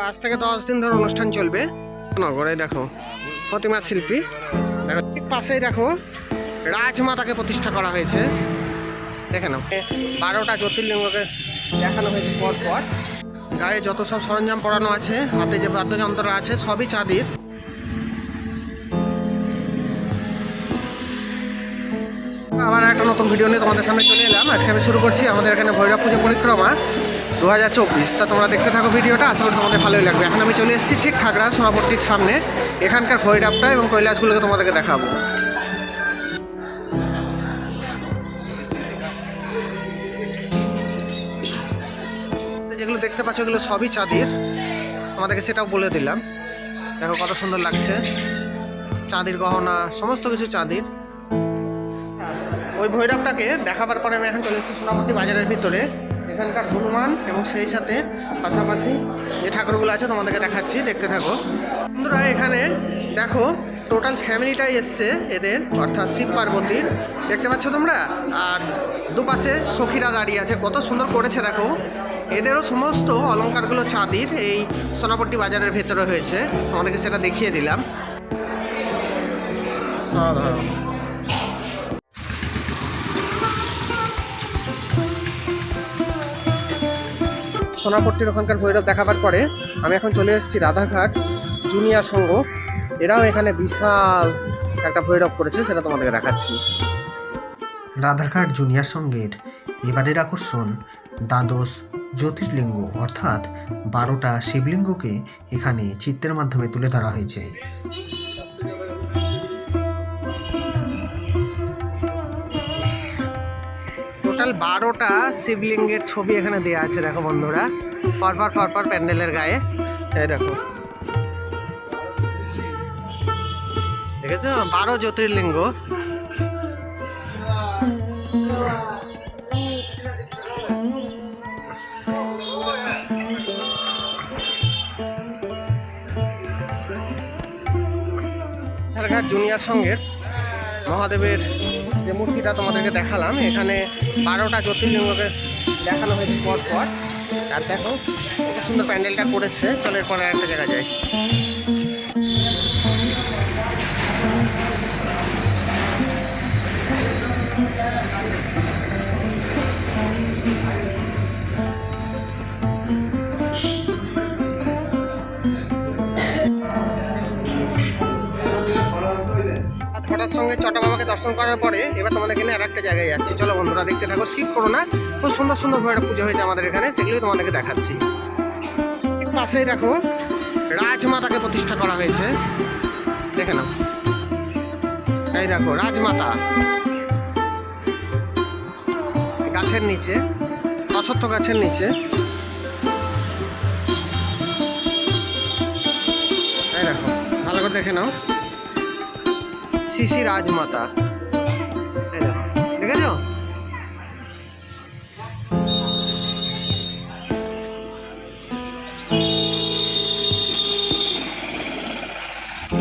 পাঁচ থেকে দশ দিন ধরে অনুষ্ঠান চলবে। নগরে দেখো, প্রতিমা শিল্পী। দেখো, ঠিক পাশেই দেখো, রাজমাতাকে প্রতিষ্ঠা করা হয়েছে। দেখে নাও, বারোটা জ্যোতির্লিঙ্গকে দেখানো হয়েছে পর পর। গায়ে যত সব সরঞ্জাম পড়ানো আছে, হাতে যে বাদ্যযন্ত্র আছে, সবই চাঁদির। আবার একটা নতুন ভিডিও নিয়ে তোমাদের সামনে চলে এলাম। আজকে আমি শুরু করছি আমাদের এখানে ভৈরব পুজো পরিক্রমা। দু হাজার চব্বিশ। তা তোমরা দেখতে থাকো ভিডিওটা, আশা করি তোমাদের ভালোই লাগবে। এখন আমি চলে এসেছি ঠিক খাগড়া, সোনাপট্টির সামনে। এখানকার ভৈরবটা এবং কৈলাসগুলোকে তোমাদেরকে দেখাবো। যেগুলো দেখতে পাচ্ছ, এগুলো সবই চাঁদির। তোমাদেরকে সেটাও বলে দিলাম। দেখো কত সুন্দর লাগছে। চাঁদির গহনা, সমস্ত কিছু চাঁদির। ওই ভৈরবটাকে দেখাবার পরে আমি এখন চলে এসেছি সোনাপট্টি বাজারের ভিতরে। এখানকার হনুমান এবং সেই সাথে পাশাপাশি যে ঠাকুরগুলো আছে তোমাদেরকে দেখাচ্ছি, দেখতে থাকো। বন্ধুরা, এখানে দেখো টোটাল ফ্যামিলিটাই এসছে এদের, অর্থাৎ শিব পার্বতীর। দেখতে পাচ্ছ তোমরা? আর দুপাশে সখীরা দাঁড়িয়ে আছে, কত সুন্দর করেছে দেখো। এদেরও সমস্ত অলঙ্কারগুলো চাঁদির, এই সোনাপট্টি বাজারের ভেতরে হয়েছে। তোমাদেরকে সেটা দেখিয়ে দিলাম। সাধারণ। সোনাপট্টির ওখানকার ভৈরব দেখাবার পরে আমি এখন চলে এসেছি রাধাঘাট জুনিয়র সংঘ। এরাও এখানে বিশাল একটা ভৈরব করেছে, সেটা তোমাদেরকে দেখাচ্ছি। রাধাঘাট জুনিয়র সঙ্গের এবারের আকর্ষণ দ্বাদশ জ্যোতির্লিঙ্গ, অর্থাৎ বারোটা শিবলিঙ্গকে এখানে চিত্রের মাধ্যমে তুলে ধরা হয়েছে। বারোটা শিবলিঙ্গের ছবি এখানে দেওয়া আছে, দেখো বন্ধুরা। পরপর পরপর প্যান্ডেলের গায়ে। এই দেখো। দেখেছ? বারো জ্যোতির্লিঙ্গ। ঝাড়ঘাট জুনিয়র সঙ্গের মহাদেবের যে মূর্তিটা তোমাদেরকে দেখালাম, এখানে বারোটা জ্যোতির্লিঙ্গকে দেখানো হয়েছে পর পর আর দেখো, কত সুন্দর প্যান্ডেলটা করেছে। চলের পরে একটা জায়গা যাই। হঠাৎ সঙ্গে চটা বাবাকে দর্শন করার পরে এবার তোমাদের এখানে আর একটা জায়গায় যাচ্ছি। চলো বন্ধুরা, দেখতে থাকো। স্কিপ করো না। খুব সুন্দর সুন্দর একটা পুজো হয়েছে আমাদের এখানে, সেগুলোই তোমাদেরকে দেখাচ্ছি। পাশেই দেখো, রাজমাতাকে প্রতিষ্ঠা করা হয়েছে। দেখে নাও। এই দেখো, রাজমাতা। গাছের নিচে অসত্য গাছের নিচে। দেখো, ভালো করে দেখে নাও। শিশি রাজমাতা। এই দেখো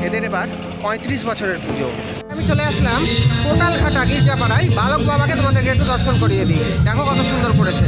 এদের এবার পঁয়ত্রিশ বছরের পুজো। আমি চলে আসলাম কোটাল ঘাটা গির্জাপাড়ায়। বালক বাবাকে তোমাদেরকে একটু দর্শন করিয়ে দিই। দেখো কত সুন্দর করেছে।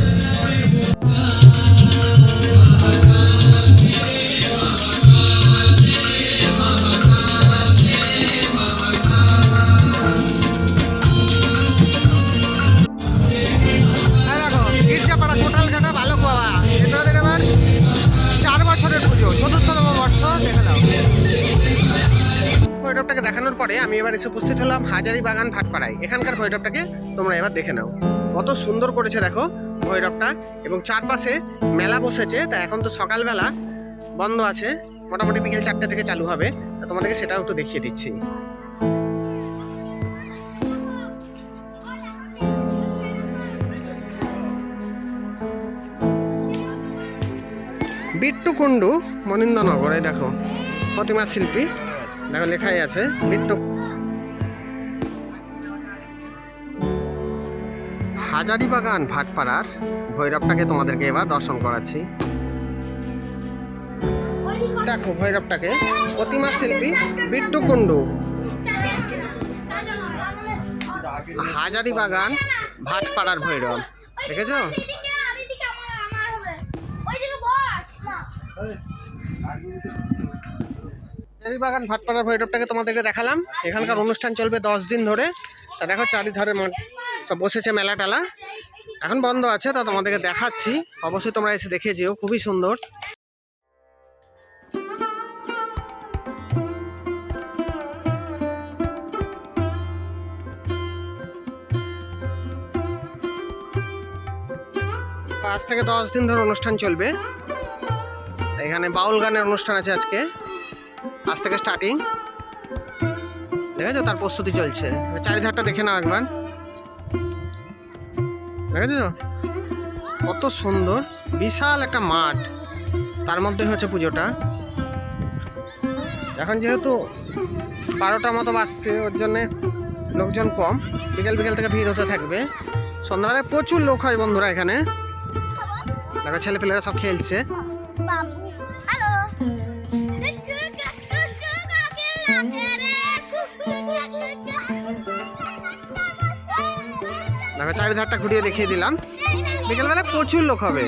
ভৈরবটাকে দেখানোর পরে আমি এবার এসে উপস্থিত হলাম হাজারি বাগান ভাটপাড়ায়। এখানকার ভৈরবটাকে তোমরা এবার দেখে নাও। কত সুন্দর করেছে দেখো ভৈরবটা এবং চারপাশে মেলা বসেছে। তা এখন তো সকালবেলা বন্ধ আছে। মোটামুটি বিকেল চারটে থেকে চালু হবে। তা তোমাদেরকে সেটাও একটু দেখিয়ে দিচ্ছি। বিট্টু কুণ্ডু মনিন্দনগর দেখো প্রতিমা শিল্পী। দেখো, লেখাই আছে বিট্টু হাজারিবাগান ভাটপাড়ার ভৈরবটাকে তোমাদেরকে এবার দর্শন করাচ্ছি। দেখো, ভৈরবটাকে প্রতিমা শিল্পী বিট্টু কুণ্ডু হাজারিবাগান ভাটপাড়ার ভৈরব। দেখেছ? বাগান ভাটপাড়ার ভৈরবটাকে তোমাদেরকে দেখালাম। এখানকার অনুষ্ঠান চলবে দশ দিন ধরে। তা দেখো চারিধারে সব বসেছে মেলা টেলা। এখন বন্ধ আছে, তা তোমাদেরকে দেখাচ্ছি। অবশ্যই তোমরা এসে দেখে যেও, খুবই সুন্দর। আজ থেকে দশ দিন ধরে অনুষ্ঠান চলবে। এখানে বাউল গানের অনুষ্ঠান আছে আজকে। আজ থেকে স্টার্টিং দেখেছ? তার প্রস্তুতি চলছে। চারিধারটা দেখে নাও একবার। দেখেছ? কত সুন্দর, বিশাল একটা মাঠ। তার মধ্যে হচ্ছে পুজোটা। এখন যেহেতু বারোটার মতো বাজছে, ওর জন্যে লোকজন কম। বিকেল বিকেল থেকে ভিড় হতে থাকবে। সন্ধ্যাবেলায় প্রচুর লোক হয় বন্ধুরা এখানে। দেখো, ছেলেপেলেরা সব খেলছে। দেখো চারিধারটা ঘুরিয়ে দেখিয়ে দিলাম। বিকেলবেলা প্রচুর লোক হবে।